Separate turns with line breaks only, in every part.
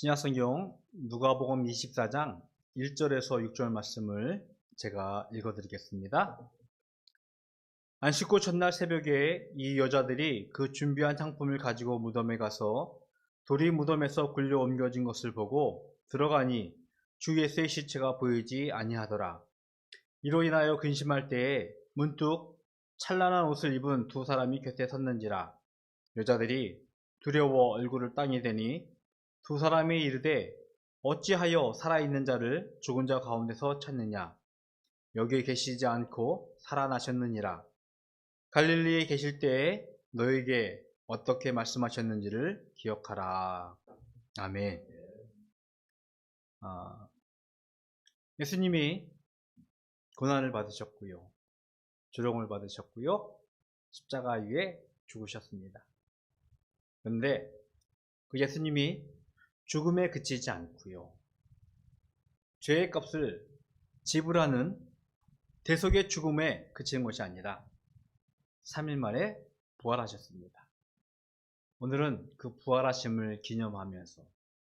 신약성경 누가복음 24장 1절에서 6절 말씀을 제가 읽어드리겠습니다. 안식 후 첫날 새벽에 이 여자들이 그 준비한 상품을 가지고 무덤에 가서 돌이 무덤에서 굴려 옮겨진 것을 보고 들어가니 주 예수의 시체가 보이지 아니하더라. 이로 인하여 근심할 때에 문득 찬란한 옷을 입은 두 사람이 곁에 섰는지라 여자들이 두려워 얼굴을 땅에 대니 두 사람이 이르되 어찌하여 살아있는 자를 죽은 자 가운데서 찾느냐? 여기에 계시지 않고 살아나셨느니라. 갈릴리에 계실 때에 너에게 어떻게 말씀하셨는지를 기억하라. 아멘. 아, 예수님이 고난을 받으셨고요. 조롱을 받으셨고요. 십자가 위에 죽으셨습니다. 그런데 그 예수님이 죽음에 그치지 않고요. 죄의 값을 지불하는 대속의 죽음에 그치는 것이 아니라 3일 만에 부활하셨습니다. 오늘은 그 부활하심을 기념하면서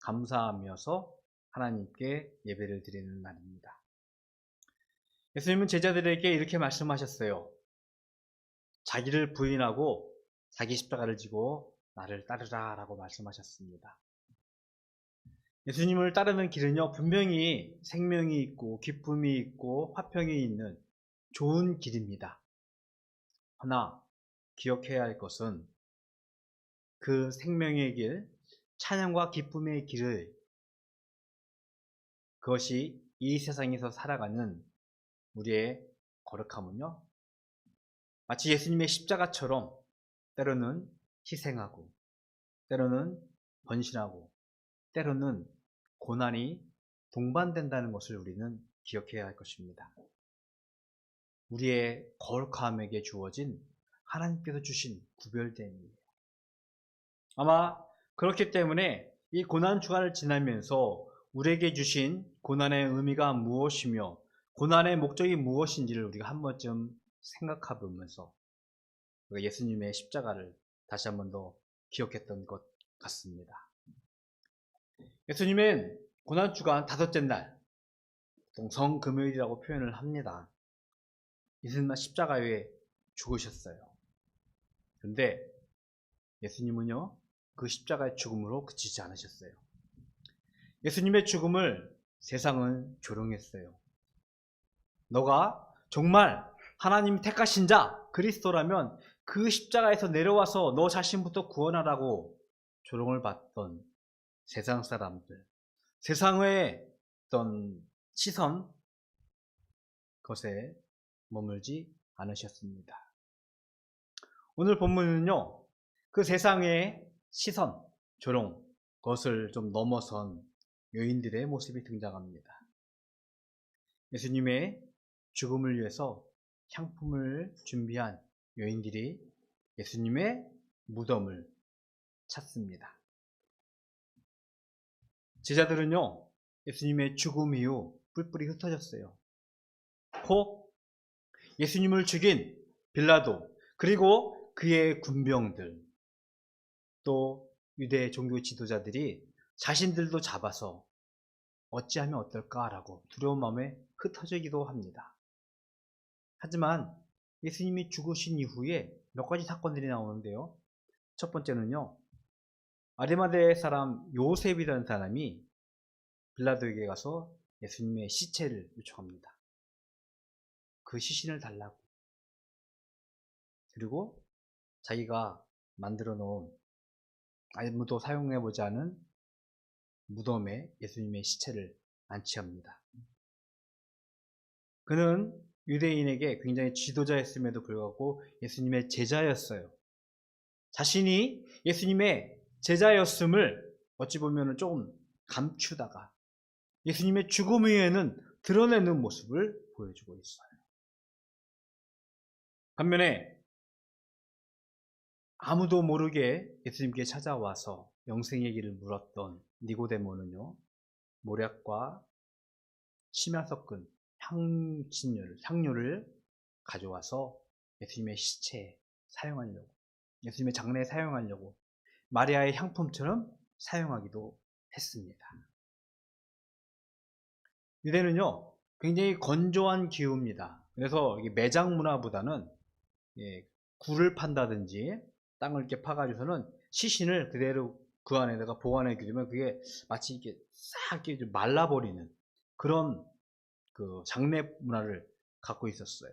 감사하면서 하나님께 예배를 드리는 날입니다. 예수님은 제자들에게 이렇게 말씀하셨어요. 자기를 부인하고 자기 십자가를 지고 나를 따르라 라고 말씀하셨습니다. 예수님을 따르는 길은요, 분명히 생명이 있고, 기쁨이 있고, 화평이 있는 좋은 길입니다. 하나, 기억해야 할 것은 그 생명의 길, 찬양과 기쁨의 길을 그것이 이 세상에서 살아가는 우리의 거룩함은요, 마치 예수님의 십자가처럼 때로는 희생하고, 때로는 번신하고, 때로는 고난이 동반된다는 것을 우리는 기억해야 할 것입니다. 우리의 거룩함에게 주어진 하나님께서 주신 구별됨이에요. 아마 그렇기 때문에 이 고난 주간을 지나면서 우리에게 주신 고난의 의미가 무엇이며 고난의 목적이 무엇인지를 우리가 한 번쯤 생각해 보면서 예수님의 십자가를 다시 한 번 더 기억했던 것 같습니다. 예수님은 고난주간 다섯째 날, 성금요일이라고 표현을 합니다. 이튿날 십자가에 죽으셨어요. 그런데 예수님은요, 그 십자가의 죽음으로 그치지 않으셨어요. 예수님의 죽음을 세상은 조롱했어요. 너가 정말 하나님 택하신 자, 그리스도라면 그 십자가에서 내려와서 너 자신부터 구원하라고 조롱을 받던 세상 사람들, 세상의 어떤 시선, 것에 머물지 않으셨습니다. 오늘 본문은요, 그 세상의 시선, 조롱, 것을 좀 넘어선 여인들의 모습이 등장합니다. 예수님의 죽음을 위해서 향품을 준비한 여인들이 예수님의 무덤을 찾습니다. 제자들은요, 예수님의 죽음 이후 뿔뿔이 흩어졌어요. 혹 예수님을 죽인 빌라도, 그리고 그의 군병들, 또 유대 종교 지도자들이 자신들도 잡아서 어찌하면 어떨까라고 두려운 마음에 흩어지기도 합니다. 하지만 예수님이 죽으신 이후에 몇 가지 사건들이 나오는데요. 첫 번째는요. 아리마대 사람 요셉이라는 사람이 빌라도에게 가서 예수님의 시체를 요청합니다. 그 시신을 달라고. 그리고 자기가 만들어 놓은 아무도 사용해보지 않은 무덤에 예수님의 시체를 안치합니다. 그는 유대인에게 굉장히 지도자였음에도 불구하고 예수님의 제자였어요. 자신이 예수님의 제자였음을 어찌 보면 조금 감추다가 예수님의 죽음 후에는 드러내는 모습을 보여주고 있어요. 반면에 아무도 모르게 예수님께 찾아와서 영생의 길을 물었던 니고데모는요, 모략과 침야 섞은 향신료를, 향료를 가져와서 예수님의 시체에 사용하려고, 예수님의 장례에 사용하려고 마리아의 향품처럼 사용하기도 했습니다. 유대는요, 굉장히 건조한 기후입니다. 그래서 매장 문화보다는 예, 굴을 판다든지 땅을 이렇게 파가지고서는 시신을 그대로 그 안에다가 보관해 두면 그게 마치 이렇게 싹 이렇게 좀 말라버리는 그런 그 장례 문화를 갖고 있었어요.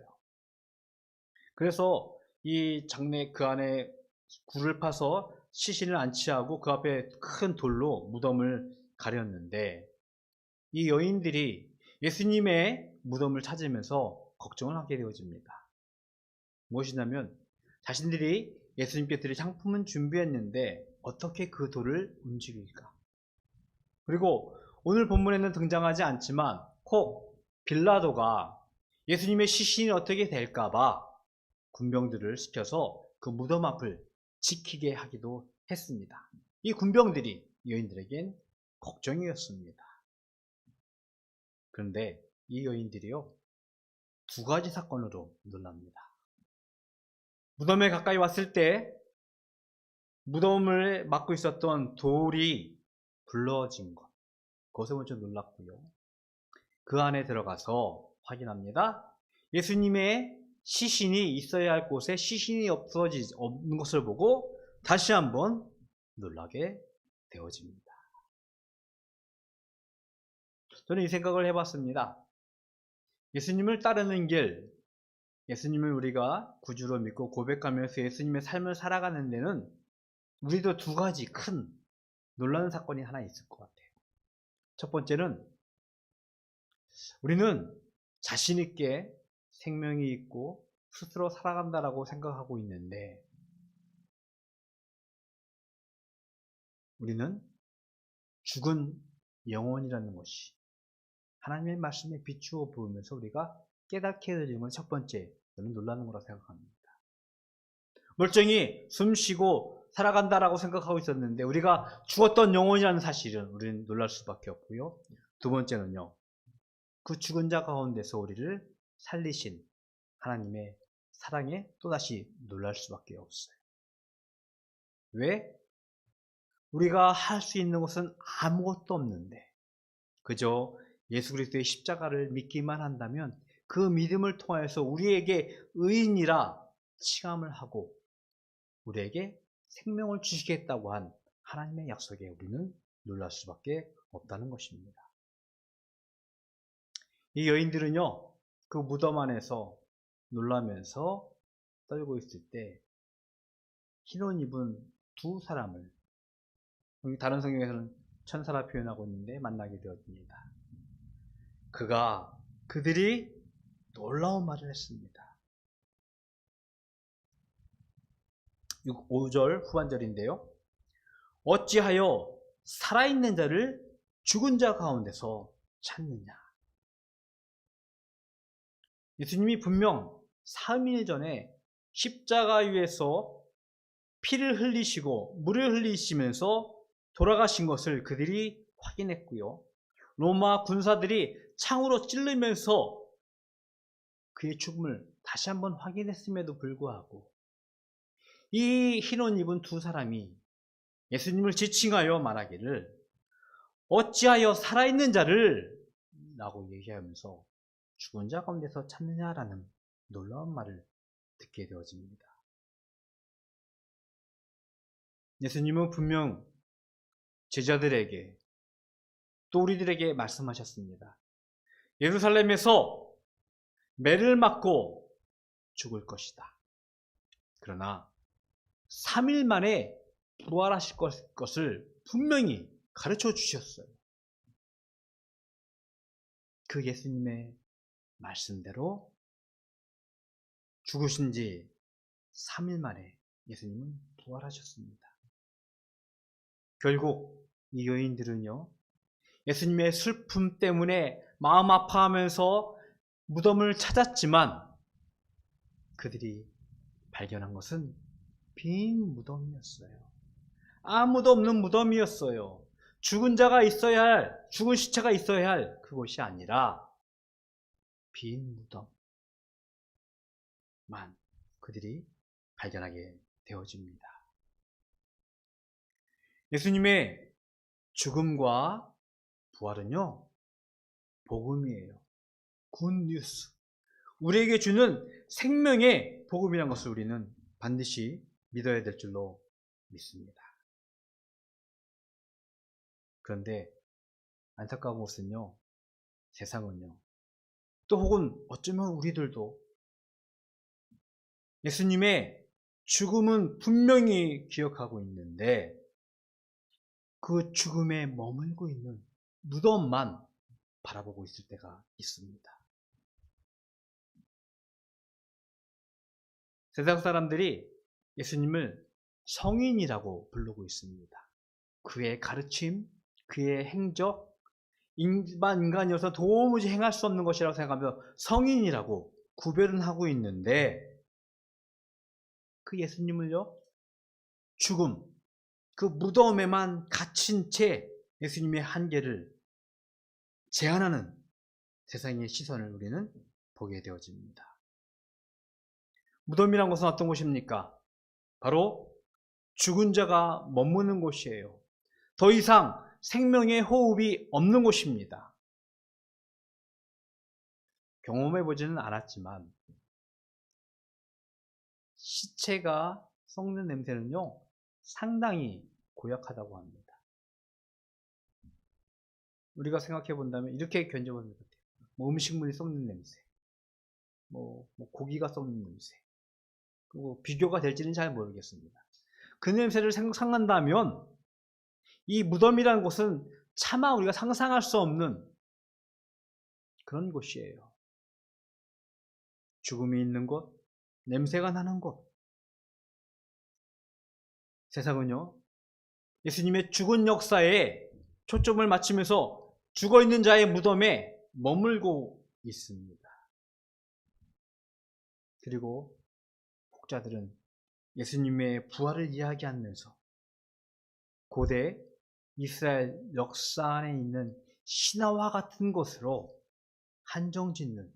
그래서 이 장례 그 안에 굴을 파서 시신을 안치하고 그 앞에 큰 돌로 무덤을 가렸는데 이 여인들이 예수님의 무덤을 찾으면서 걱정을 하게 되어집니다. 무엇이냐면 자신들이 예수님께 드릴 상품은 준비했는데 어떻게 그 돌을 움직일까? 그리고 오늘 본문에는 등장하지 않지만 콕 빌라도가 예수님의 시신이 어떻게 될까봐 군병들을 시켜서 그 무덤 앞을 지키게 하기도 했습니다. 이 군병들이 여인들에겐 걱정이었습니다. 그런데 이 여인들이요 두 가지 사건으로 놀랍니다. 무덤에 가까이 왔을 때 무덤을 막고 있었던 돌이 굴러진 것. 그것에 먼저 놀랐고요. 그 안에 들어가서 확인합니다. 예수님의 시신이 있어야 할 곳에 시신이 없어지, 없는 것을 보고 다시 한번 놀라게 되어집니다. 저는 이 생각을 해봤습니다. 예수님을 따르는 길, 예수님을 우리가 구주로 믿고 고백하면서 예수님의 삶을 살아가는 데는 우리도 두 가지 큰 놀라는 사건이 하나 있을 것 같아요. 첫 번째는 우리는 자신있게 생명이 있고 스스로 살아간다라고 생각하고 있는데 우리는 죽은 영혼이라는 것이 하나님의 말씀에 비추어 보면서 우리가 깨닫게 되는 건 첫 번째 저는 놀라는 거라 생각합니다. 멀쩡히 숨 쉬고 살아간다라고 생각하고 있었는데 우리가 죽었던 영혼이라는 사실은 우리는 놀랄 수밖에 없고요. 두 번째는요. 그 죽은 자 가운데서 우리를 살리신 하나님의 사랑에 또다시 놀랄 수밖에 없어요. 왜? 우리가 할 수 있는 것은 아무것도 없는데 그저 예수 그리스도의 십자가를 믿기만 한다면 그 믿음을 통하여서 우리에게 의인이라 칭함을 하고 우리에게 생명을 주시겠다고 한 하나님의 약속에 우리는 놀랄 수밖에 없다는 것입니다. 이 여인들은요, 그 무덤 안에서 놀라면서 떨고 있을 때, 흰옷 입은 두 사람을, 다른 성경에서는 천사라 표현하고 있는데 만나게 되었습니다. 그가, 그들이 놀라운 말을 했습니다. 5절 후반절인데요. 어찌하여 살아있는 자를 죽은 자 가운데서 찾느냐. 예수님이 분명 3일 전에 십자가 위에서 피를 흘리시고 물을 흘리시면서 돌아가신 것을 그들이 확인했고요. 로마 군사들이 창으로 찔르면서 그의 죽음을 다시 한번 확인했음에도 불구하고 이 흰옷 입은 두 사람이 예수님을 지칭하여 말하기를 어찌하여 살아있는 자를 라고 얘기하면서 죽은 자 가운데서 찾느냐라는 놀라운 말을 듣게 되어집니다. 예수님은 분명 제자들에게 또 우리들에게 말씀하셨습니다. 예루살렘에서 매를 맞고 죽을 것이다. 그러나 3일 만에 부활하실 것을 분명히 가르쳐 주셨어요. 그 예수님의 말씀대로 죽으신 지 3일 만에 예수님은 부활하셨습니다. 결국 이 여인들은요, 예수님의 슬픔 때문에 마음 아파하면서 무덤을 찾았지만 그들이 발견한 것은 빈 무덤이었어요. 아무도 없는 무덤이었어요. 죽은 자가 있어야 할, 죽은 시체가 있어야 할 그곳이 아니라 빈 무덤만 그들이 발견하게 되어집니다. 예수님의 죽음과 부활은요, 복음이에요. 굿뉴스. 우리에게 주는 생명의 복음이라는 것을 우리는 반드시 믿어야 될 줄로 믿습니다. 그런데 안타까운 것은요, 세상은요, 또 혹은 어쩌면 우리들도 예수님의 죽음은 분명히 기억하고 있는데 그 죽음에 머물고 있는 무덤만 바라보고 있을 때가 있습니다. 세상 사람들이 예수님을 성인이라고 부르고 있습니다. 그의 가르침, 그의 행적, 일반 인간이어서 도무지 행할 수 없는 것이라고 생각하며 성인이라고 구별은 하고 있는데 그 예수님을요, 죽음, 그 무덤에만 갇힌 채 예수님의 한계를 제한하는 세상의 시선을 우리는 보게 되어집니다. 무덤이란 것은 어떤 곳입니까? 바로 죽은 자가 머무는 곳이에요. 더 이상 생명의 호흡이 없는 곳입니다. 경험해 보지는 않았지만 시체가 썩는 냄새는요 상당히 고약하다고 합니다. 우리가 생각해 본다면 이렇게 견뎌보는 것 같아요. 뭐 음식물이 썩는 냄새, 뭐, 뭐 고기가 썩는 냄새, 그리고 비교가 될지는 잘 모르겠습니다. 그 냄새를 상상한다면 이 무덤이라는 곳은 차마 우리가 상상할 수 없는 그런 곳이에요. 죽음이 있는 곳, 냄새가 나는 곳. 세상은요, 예수님의 죽은 역사에 초점을 맞추면서 죽어 있는 자의 무덤에 머물고 있습니다. 그리고 목자들은 예수님의 부활을 이야기하면서 고대 이스라엘 역사 안에 있는 신화와 같은 것으로 한정 짓는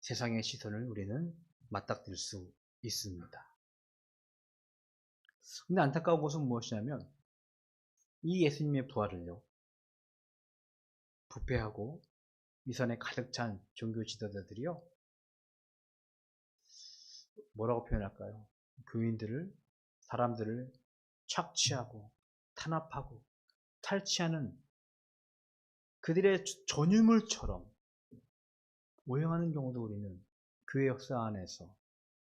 세상의 시선을 우리는 맞닥뜨릴 수 있습니다. 근데 안타까운 것은 무엇이냐면 이 예수님의 부활을요. 부패하고 위선에 가득 찬 종교 지도자들이요. 뭐라고 표현할까요? 교인들을, 사람들을 착취하고 탄압하고 탈취하는 그들의 전유물처럼 오용하는 경우도 우리는 교회 역사 안에서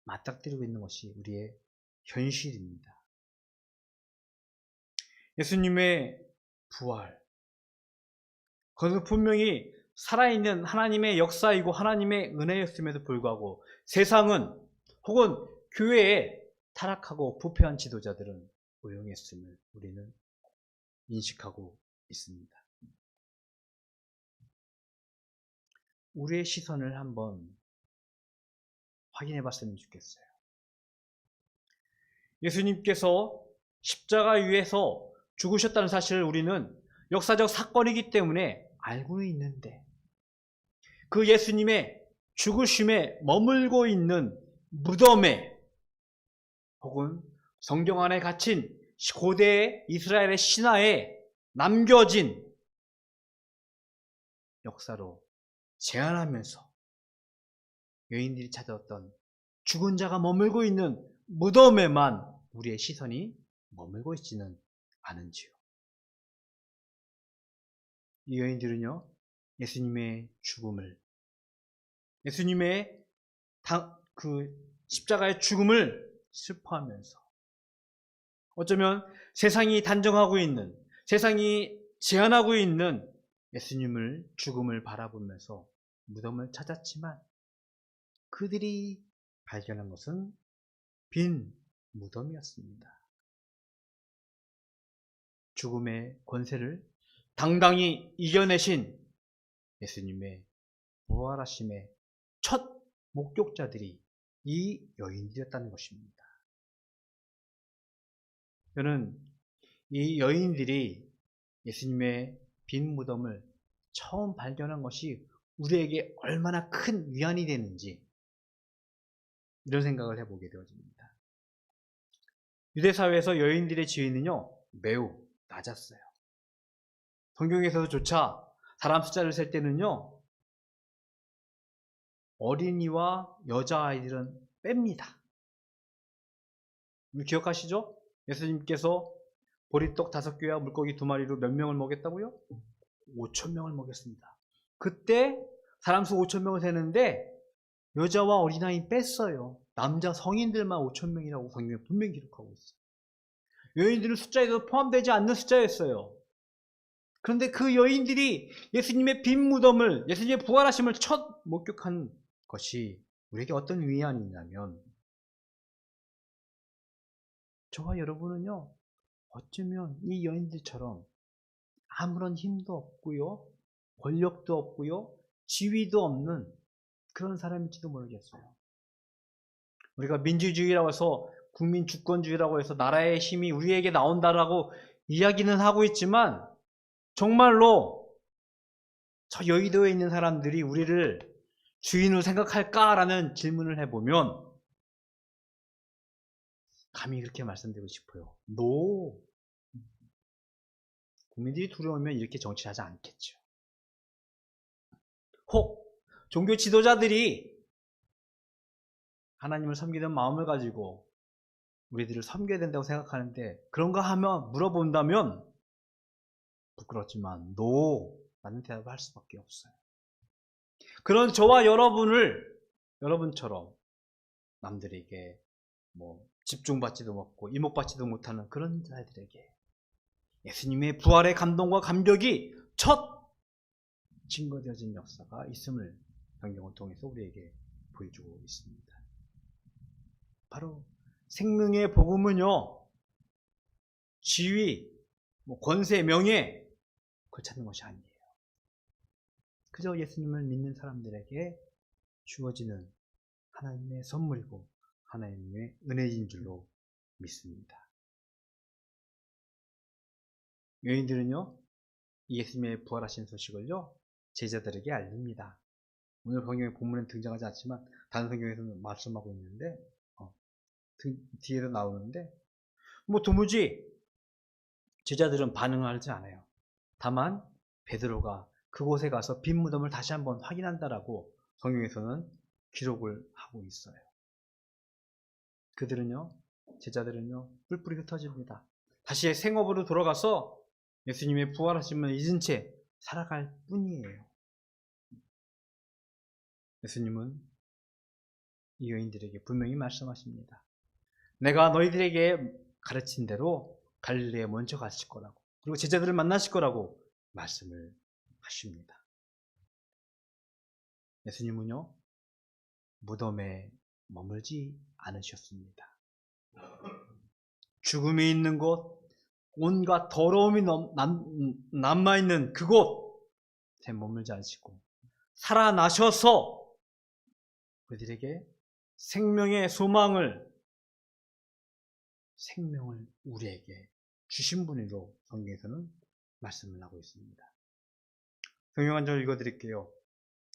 맞닥뜨리고 있는 것이 우리의 현실입니다. 예수님의 부활. 그것은 분명히 살아있는 하나님의 역사이고 하나님의 은혜였음에도 불구하고 세상은 혹은 교회에 타락하고 부패한 지도자들은 오용했음을 우리는 인식하고 있습니다. 우리의 시선을 한번 확인해 봤으면 좋겠어요. 예수님께서 십자가 위에서 죽으셨다는 사실을 우리는 역사적 사건이기 때문에 알고 있는데 그 예수님의 죽으심에 머물고 있는 무덤에 혹은 성경 안에 갇힌 고대 이스라엘의 신화에 남겨진 역사로 제안하면서 여인들이 찾아왔던 죽은 자가 머물고 있는 무덤에만 우리의 시선이 머물고 있지는 않은지요. 이 여인들은요, 예수님의 죽음을, 예수님의 다, 그 십자가의 죽음을 슬퍼하면서 어쩌면 세상이 단정하고 있는, 세상이 제한하고 있는 예수님을 죽음을 바라보면서 무덤을 찾았지만 그들이 발견한 것은 빈 무덤이었습니다. 죽음의 권세를 당당히 이겨내신 예수님의 부활하심의 첫 목격자들이 이 여인들이었다는 것입니다. 저는 이 여인들이 예수님의 빈 무덤을 처음 발견한 것이 우리에게 얼마나 큰 위안이 되는지 이런 생각을 해보게 되어집니다. 유대 사회에서 여인들의 지위는요 매우 낮았어요. 성경에서조차 사람 숫자를 셀 때는요, 어린이와 여자아이들은 뺍니다. 기억하시죠? 예수님께서 보리떡 다섯 개와 물고기 두 마리로 몇 명을 먹였다고요? 5천 명을 먹였습니다. 그때 사람 수 5천 명을 세는데 여자와 어린아이 뺐어요. 남자 성인들만 5천 명이라고 성경에 분명히 기록하고 있어요. 여인들은 숫자에도 포함되지 않는 숫자였어요. 그런데 그 여인들이 예수님의 빈 무덤을, 예수님의 부활하심을 첫 목격한 것이 우리에게 어떤 위안이 있냐면, 저와 여러분은요, 어쩌면 이 여인들처럼 아무런 힘도 없고요, 권력도 없고요, 지위도 없는 그런 사람일지도 모르겠어요. 우리가 민주주의라고 해서 국민 주권주의라고 해서 나라의 힘이 우리에게 나온다라고 이야기는 하고 있지만 정말로 저 여의도에 있는 사람들이 우리를 주인으로 생각할까라는 질문을 해보면 감히 그렇게 말씀드리고 싶어요. 노. 국민들이 두려우면 이렇게 정치하지 않겠죠. 혹 종교 지도자들이 하나님을 섬기는 마음을 가지고 우리들을 섬겨야 된다고 생각하는데 그런가 하면 물어본다면 부끄럽지만 노 라는 대답을 할 수밖에 없어요. 그런 저와 여러분을 여러분처럼 남들에게 뭐 집중받지도 못고 이목받지도 못하는 그런 자들에게 예수님의 부활의 감동과 감격이 첫 증거되어진 역사가 있음을 성경을 통해서 우리에게 보여주고 있습니다. 바로 생명의 복음은요, 지위, 뭐 권세, 명예, 그걸 찾는 것이 아니에요. 그저 예수님을 믿는 사람들에게 주어지는 하나님의 선물이고 하나님의 은혜인 줄로 믿습니다. 여인들은요, 예수님의 부활하신 소식을요, 제자들에게 알립니다. 오늘 성경의 본문에 등장하지 않지만 다른 성경에서는 말씀하고 있는데 어, 뒤에도 나오는데 뭐 도무지 제자들은 반응하지 않아요. 다만 베드로가 그곳에 가서 빈 무덤을 다시 한번 확인한다라고 성경에서는 기록을 하고 있어요. 그들은요, 제자들은요, 뿔뿔이 흩어집니다. 다시 생업으로 돌아가서 예수님의 부활하심을 잊은 채 살아갈 뿐이에요. 예수님은 이 여인들에게 분명히 말씀하십니다. 내가 너희들에게 가르친 대로 갈릴리에 먼저 가실 거라고 그리고 제자들을 만나실 거라고 말씀을 하십니다. 예수님은요 무덤에 머물지 않으셨습니다. 죽음이 있는 곳, 온갖 더러움이 남아 있는 그곳에 머물지 않으시고 살아나셔서 그들에게 생명의 소망을 생명을 우리에게 주신 분으로 성경에서는 말씀을 하고 있습니다. 성경 한절 읽어드릴게요.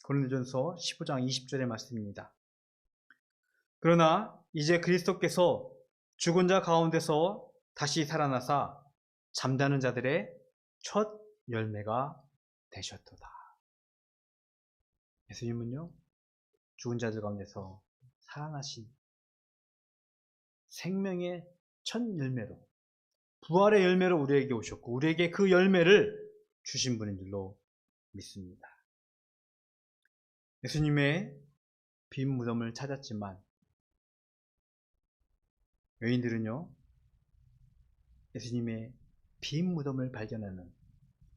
고린도전서 15장 20절의 말씀입니다. 그러나 이제 그리스도께서 죽은 자 가운데서 다시 살아나사 잠자는 자들의 첫 열매가 되셨도다. 예수님은요, 죽은 자들 가운데서 살아나신 생명의 첫 열매로 부활의 열매로 우리에게 오셨고 우리에게 그 열매를 주신 분인 줄로 믿습니다. 예수님의 빈 무덤을 찾았지만 여인들은요 예수님의 빈 무덤을 발견하는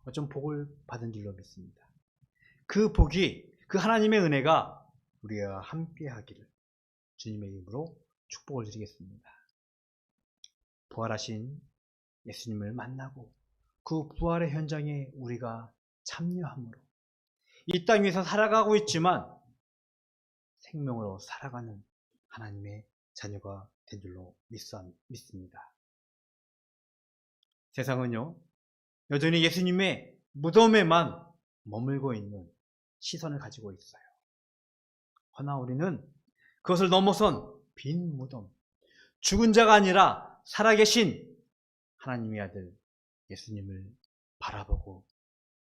어쩜 복을 받은 줄로 믿습니다. 그 복이 그 하나님의 은혜가 우리와 함께 하기를 주님의 이름으로 축복을 드리겠습니다. 부활하신 예수님을 만나고 그 부활의 현장에 우리가 참여함으로 이 땅 위에서 살아가고 있지만 생명으로 살아가는 하나님의 자녀가 된 줄로 믿습니다. 세상은요, 여전히 예수님의 무덤에만 머물고 있는 시선을 가지고 있어요. 허나 우리는 그것을 넘어선 빈 무덤, 죽은 자가 아니라 살아계신 하나님의 아들 예수님을 바라보고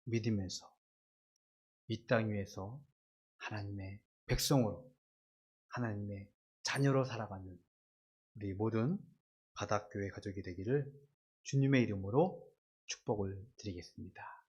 믿으면서 이 땅 위에서 하나님의 백성으로 하나님의 자녀로 살아가는 우리 모든 바닥교회 가족이 되기를 주님의 이름으로 축복을 드리겠습니다.